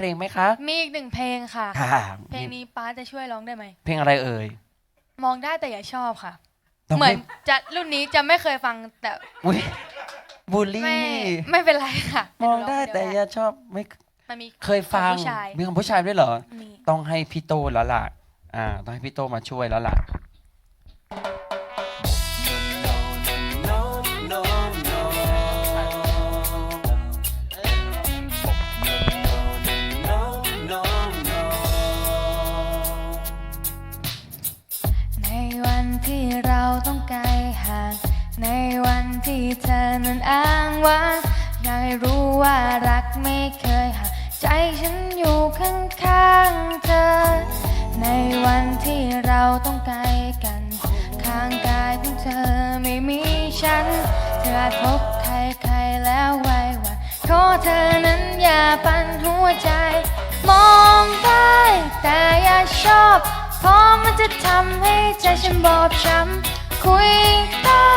เพลงไหมคะ มีอีกหนึ่งเพลงค่ะ ค่ะ เพลงนี้ป้าจะช่วยร้องได้ไหม เพลงอะไรเอ่ย มองได้แต่อย่าชอบค่ะ ต้องเหมือนให้จะรุ่นนี้จะไม่เคยฟังแต่อุ้ยบูลลี่ ไม่ไม่เป็นไรค่ะมองได้แต่อย่าชอบไม่มันมีเคยฟัง ของผู้ชายมีของผู้ชายด้วยเหรอ มี ต้องให้พี่โตแล้วล่ะ อ่า ต้องให้พี่โตมาช่วยแล้วล่ะ ในวันที่เธอนั้นอ้างว้างได้รู้ว่ารักไม่เคยห่างใจฉันอยู่ข้างๆเธอ ในวันที่เราต้องไกลกัน ข้างกายของเธอไม่มีฉัน เธออาจพบใครๆแล้วไว้วันขอเธอนั้นอย่าปั่นหัวใจ มองได้แต่อย่าชอบ เพราะมันจะทำให้ใจฉันบอบช้ำ คุยได้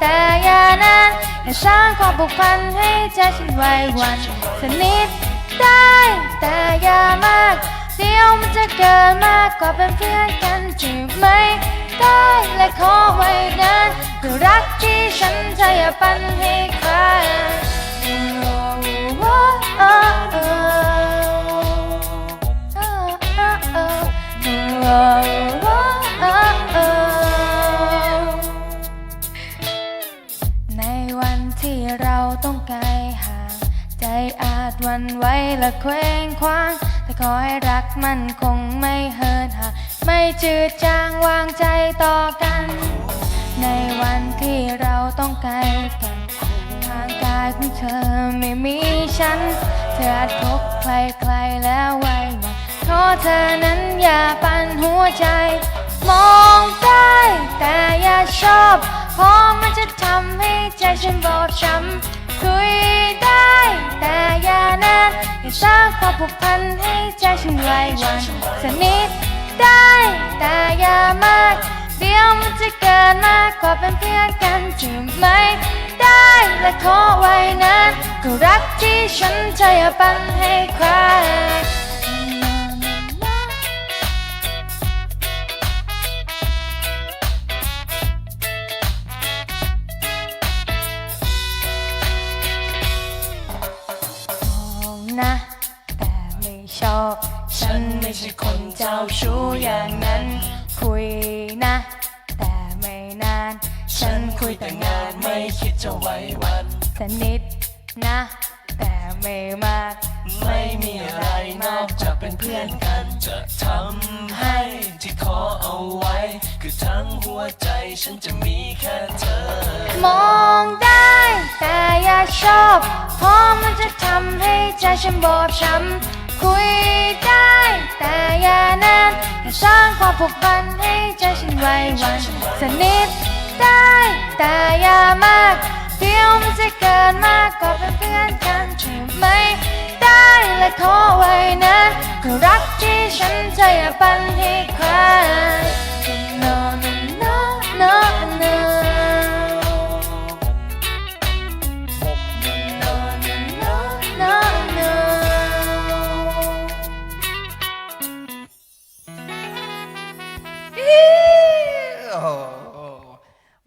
แต่อย่านานอย่าสร้างความผูกพันให้ใจฉันไว้วันสนิทได้แต่อย่ามากเดี๋ยวมันจะเกินมากกว่าเป็นเพื่อนกันที่ไม่ได้และขอไว้นานคือรักที่ฉันจะอย่าปันให้ใครใที่เราต้องไกลห่าง ใจอาจวันไหวและเคว้งคว้าง แต่ขอให้รักมันคงไม่เหินห่างไม่จืดจางวางใจต่อกัน ในวันที่เราต้องไกลกันทางกายของเธอไม่มีฉัน เธออาจพบใครๆแล้วไว้วันขอเธอนั้นอย่าปั่นหัวใจ มองได้แต่อย่าชอบพราะมัน จะทำให้ใจฉันบอบช้ำคุยได้แต่อย่านานอย่าสร้างความผูกพันให้ใจฉันไว้วันสนิทได้แต่อย่ามากเดี๋ยวมันจะเกินมากกว่าเป็นเพื่อนกันที่ไม่ได้และขอไว้นะก็รักที่ฉันจะอย่าปันให้ใคร ใช่คนเจ้าชู้อย่างนั้น คุยนะ แต่ไม่นาน ฉันคุยแต่งานไม่คิดจะไว้วันสนิทนะ แต่ไม่มาก ไม่มีอะไรนอกจากเป็นเพื่อนกัน จะทำให้ที่ขอเอาไว้ คือทั้งหัวใจฉันจะมีแค่เธอ มองได้ แต่อย่าชอบเพราะมันจะทำให้ใจฉันบอบช้ำคุยได้ แต่อย่านานแค่สร้างความผูกพันให้ใจฉันไว้วันสนิทได้แต่อย่ามากเดี๋ยวมันจะเกินมากกว่าเป็นเพื่อนกันใช่ไหมได้และขอไว้นะก็รักที่ฉันจะอย่าปันให้ใคร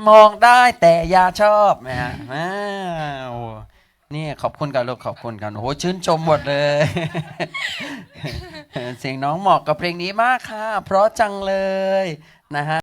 มองได้แต่อย่าชอบนะฮะอ้าวนี่ขอบคุณกันลูกขอบคุณกันโอ้โหชื่นชมหมดเลย เสียงน้องเหมาะกับเพลงนี้มากค่ะ เพราะจังเลยนะฮะ